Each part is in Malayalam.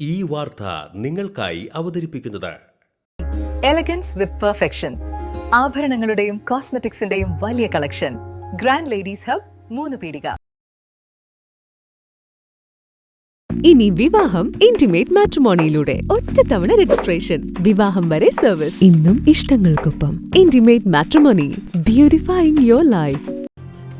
ഈ വാർത്ത നിങ്ങൾക്കായി അവതരിപ്പിക്കുന്നത്. എലഗൻസ് വിത്ത് പെർഫെക്ഷൻ ആഭരണങ്ങളുടെയും കോസ്മെറ്റിക്സിന്റെയും വലിയ കളക്ഷൻ ഗ്രാൻഡ് ലേഡീസ് ഹബ് മൂന്ന് പീടിക. ഇനി വിവാഹം ഇന്റിമേറ്റ് മാട്രിമോണിയിലൂടെ ഒറ്റത്തവണ രജിസ്ട്രേഷൻ വിവാഹം വരെ സർവീസ് ഇന്നും ഇഷ്ടങ്ങൾക്കൊപ്പം. Intimate matrimony beautifying your life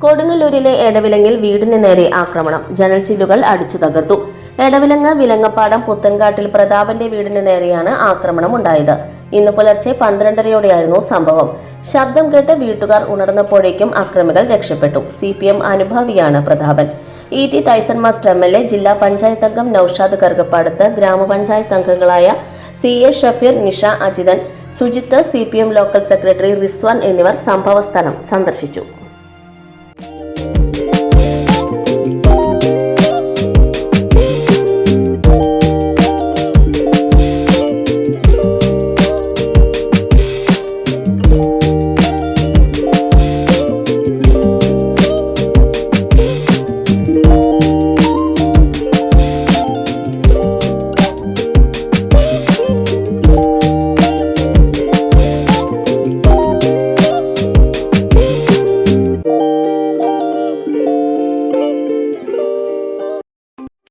കൊടുങ്ങല്ലൂരിലെ എടവിലങ്ങിൽ വീടിന് നേരെ ആക്രമണം. ജനൽ ചില്ലുകൾ അടിച്ചു തകർത്തു എടവിലങ്ങ് വിലങ്ങപ്പാടം പുത്തൻകാട്ടിൽ പ്രതാപന്റെ വീടിന് നേരെയാണ് ആക്രമണം ഉണ്ടായത്. ഇന്ന് പുലർച്ചെ പന്ത്രണ്ടരയോടെയായിരുന്നു സംഭവം. ശബ്ദം കേട്ട് വീട്ടുകാർ ഉണർന്നപ്പോഴേക്കും അക്രമികൾ രക്ഷപ്പെട്ടു. C P M അനുഭാവിയാണ് Prathapan. E T Tyson master M L A ജില്ലാ പഞ്ചായത്ത് അംഗം നൌഷാദ് കറുകപ്പാടത്ത് ഗ്രാമപഞ്ചായത്ത് അംഗങ്ങളായ C A Shafeer Nisha Ajithan Sujith C P M local secretary Rizwan എന്നിവർ സംഭവസ്ഥലം സന്ദർശിച്ചു.